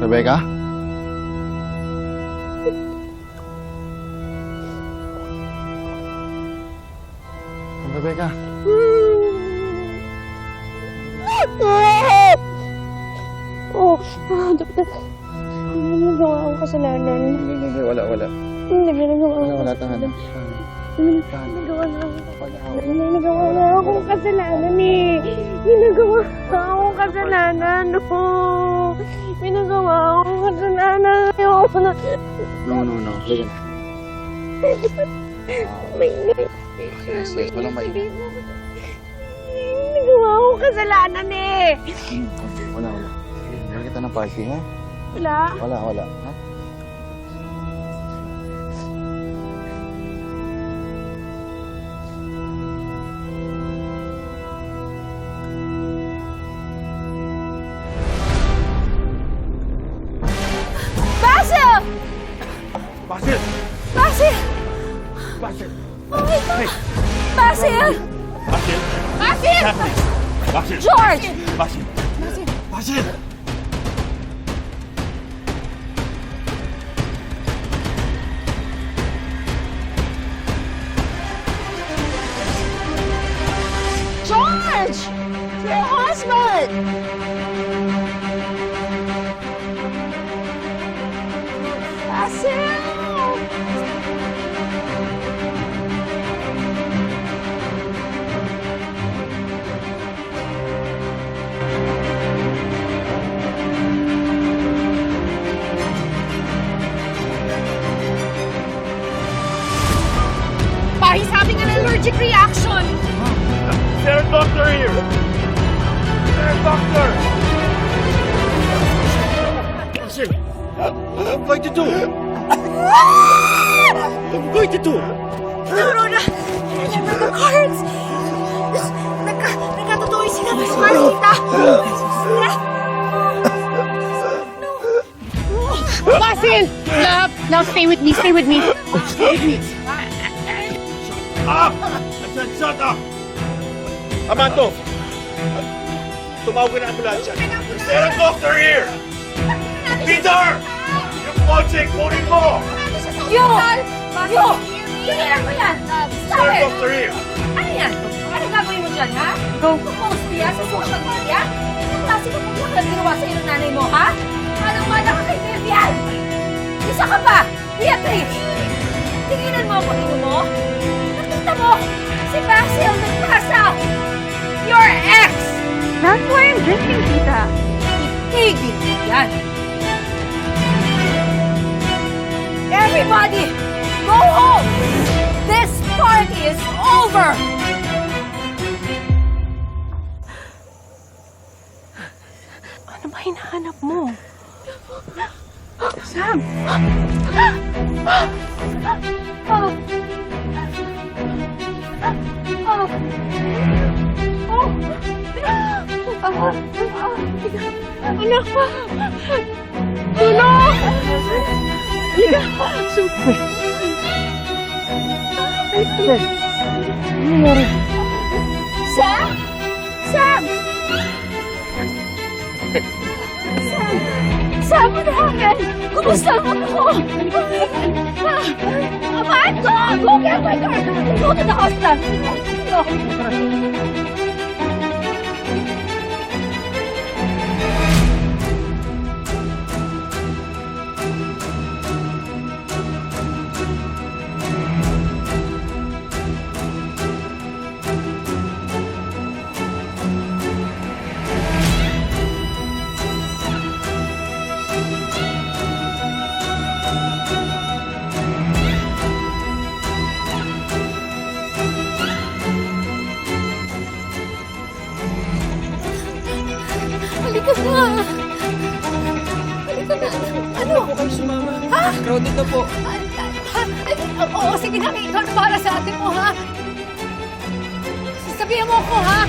Rebecca? Rebecca? Oh, ah, dapat Hindi mo gawa akong kasalanan. Hindi, hindi. Wala, wala. Hindi nagawa Wala, akong wala. kasalanan. Hindi nagawa na Hindi nagawa na akong kasalanan eh. Hindi nagawa na akong kasalanan. Oh. May nagawa akong kasalanan. Ayoko na. No, no, no. Sige. May. Yes, yes. Walang maingat. May nagawa akong kasalanan eh. Wala, wala. Bigyan kita ng party, ha? Wala. Wala, wala. Ha? Basil! Oh my God! Basil! Basil! Basil! Catherine! Basil! George! Basil! Basil! George! Your husband! Basil! What am I going to do? What am I going to do? No, no, no! Nagka-cards! Nagka, nagkatotoo yung sinabi ni Marlita! Basil! Love! Love, stay with me. Stay with me. Ah! I said shut up! Amando! Tumawag na ambulansya. Is there a doctor here? Peter! Kotse, kunin mo! Yo! Yo! Tingnan mo yan! Stop it! doctor here? Ano yan? Ano gagawin mo dyan, ha? Go. Post niya sa social media? Anong klase ka pag na ginawa sa'yo ng nanay mo, ha? Anong mana ka kay Vivian? Isa ka pa! Beatrice! Tinginan mo ang pagino mo? Nakita mo? Si Basil nag-pass out! Your ex! That's why I'm drinking, tita. Itigil yan! Everybody, go home! This party is over! Ano ba hinahanap mo? Sam! Anak ko! Tulong! Liga! Super! Ano nangyari? Sam? Sam! Sam! Sam, what happened? Kumusta ang anak ko? Amando! Go get my car! Go to the hospital! Go! Halika na! Halika na! Ano? po kayo sumama. Ha? Crowded na po. Ha? Ay, Oo, sige na. Ikaw na bahala sa atin mo, ha? Sasabihan mo ako, ha?